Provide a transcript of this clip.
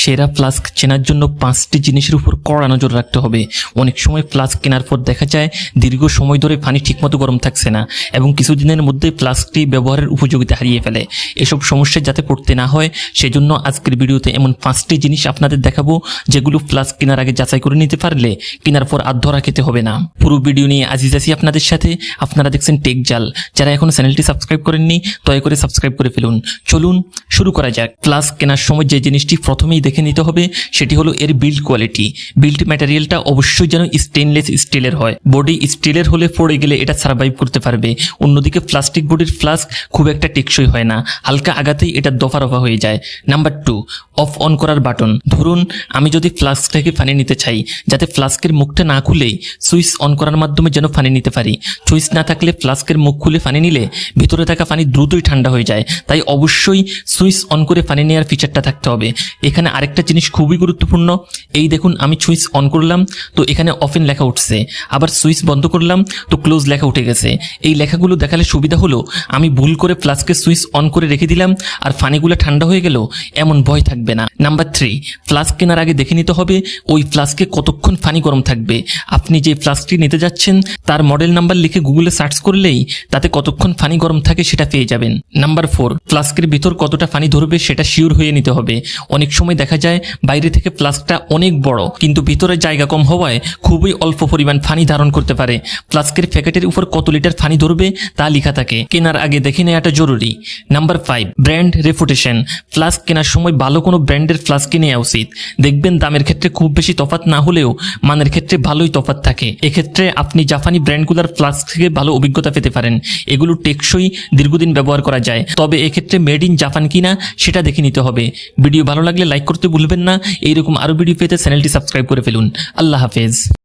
সেরা ফ্লাস্ক চেনার জন্য পাঁচটি জিনিসের উপর কড়া নজর রাখতে হবে। অনেক সময় ফ্লাস্ক কেনার পর দেখা যায় দীর্ঘ সময় ধরে পানি ঠিকমতো গরম থাকছে না এবং কিছুদিনের মধ্যে ফ্লাস্কটি ব্যবহারের উপযোগিতা হারিয়ে ফেলে। এসব সমস্যায় যাতে পড়তে না হয়, সেজন্য আজকের ভিডিওতে এমন পাঁচটি জিনিস আপনাদের দেখাবো, যেগুলো ফ্লাস্ক কেনার আগে যাচাই করে নিতে পারলে কেনার পর আর ধরা খেতে হবে না। পুরো ভিডিও নিয়ে আজিজ আছি আপনাদের সাথে। আপনারা দেখছেন টেক জাল যারা এখনও চ্যানেলটি সাবস্ক্রাইব করেননি, দয়া করে সাবস্ক্রাইব করে ফেলুন। চলুন শুরু করা যাক। ফ্লাস্ক কেনার সময় যে জিনিসটি প্রথমেই দেখে নিতে হবে, সেটি হলো এর বিল্ড কোয়ালিটি বিল্ড ম্যাটেরিয়ালটা অবশ্যই যেন স্টেনলেস স্টিলের হয়। বডি স্টিলের হলে পড়ে গেলে এটা সার্ভাইভ করতে পারবে। অন্যদিকে প্লাস্টিক বডির ফ্লাস্ক খুব একটা টেকসই হয় না। হালকা আঘাতেই এটা দফা রফা হয়ে যায়। নাম্বার টু অফ অন করার বাটন। ধরুন, আমি যদি ফ্লাস্ক থেকে পানি নিতে চাই, যাতে ফ্লাস্কের মুখটা না খুলেই সুইচ অন করার মাধ্যমে যেন পানি নিতে পারি। সুইচ না থাকলে ফ্লাস্কের মুখ খুলে পানি নিলে ভিতরে থাকা পানি দ্রুতই ঠান্ডা হয়ে যায়। তাই অবশ্যই সুইচ অন করে পানি নেওয়ার ফিচারটা থাকতে হবে। এখানে আরেকটা জিনিস খুবই গুরুত্বপূর্ণ। এই দেখুন, আমি সুইচ অন করলাম, তো এখানে অফেন লেখা উঠছে। আবার সুইচ বন্ধ করলাম, তো ক্লোজ লেখা উঠে গেছে। এই লেখাগুলো দেখালে সুবিধা হলো, আমি ভুল করে ফ্লাস্কের সুইচ অন করে রেখে দিলাম, আর ফানিগুলো ঠান্ডা হয়ে গেল, এমন ভয় থাকবে না। নাম্বার থ্রি ফ্লাস্ক কেনার আগে দেখে নিতে হবে, ওই ফ্লাস্কে কতক্ষণ ফানি গরম থাকবে। আপনি যে ফ্লাস্কটি নিতে যাচ্ছেন, তার মডেল নাম্বার লিখে গুগলে সার্চ করলেই, তাতে কতক্ষণ ফানি গরম থাকে সেটা পেয়ে যাবেন। নাম্বার ফোর ফ্লাস্কের ভিতর কতটা পানি ধরবে সেটা শিওর হয়ে নিতে হবে। অনেক সময় দেখা যায় বাইরে থেকে ফ্লাস্কটা অনেক বড়, কিন্তু ভিতরে জায়গা কম হওয়ায় খুবই অল্প পরিমাণ পানি ধারণ করতে পারে। ফ্লাস্কের প্যাকেটের উপর কত লিটার পানি ধরবে তা লেখা থাকে। কেনার আগে দেখে নেওয়াটা জরুরি। Number five brand reputation flask কেনার সময় ভালো কোনো ব্র্যান্ডের ফ্লাস্ক নেওয়া উচিত। দেখবেন দামের ক্ষেত্রে খুব বেশি তফাৎ না হলেও মানের ক্ষেত্রে ভালোই তফাৎ থাকে। এক্ষেত্রে আপনি জাপানি ব্র্যান্ডগুলোর ফ্লাস্ক থেকে ভালো অভিজ্ঞতা পেতে পারেন। এগুলো টেকসই দীর্ঘদিন ব্যবহার করা যায়। তবে এক্ষেত্রে মেড ইন জাপান কিনা সেটা দেখে নিতে হবে। ভিডিও ভালো লাগলে লাইক করতে ভুলবেন না। এইরকম আরও ভিডিও পেতে চ্যানেলটি সাবস্ক্রাইব করে ফেলুন। আল্লাহ হাফেজ।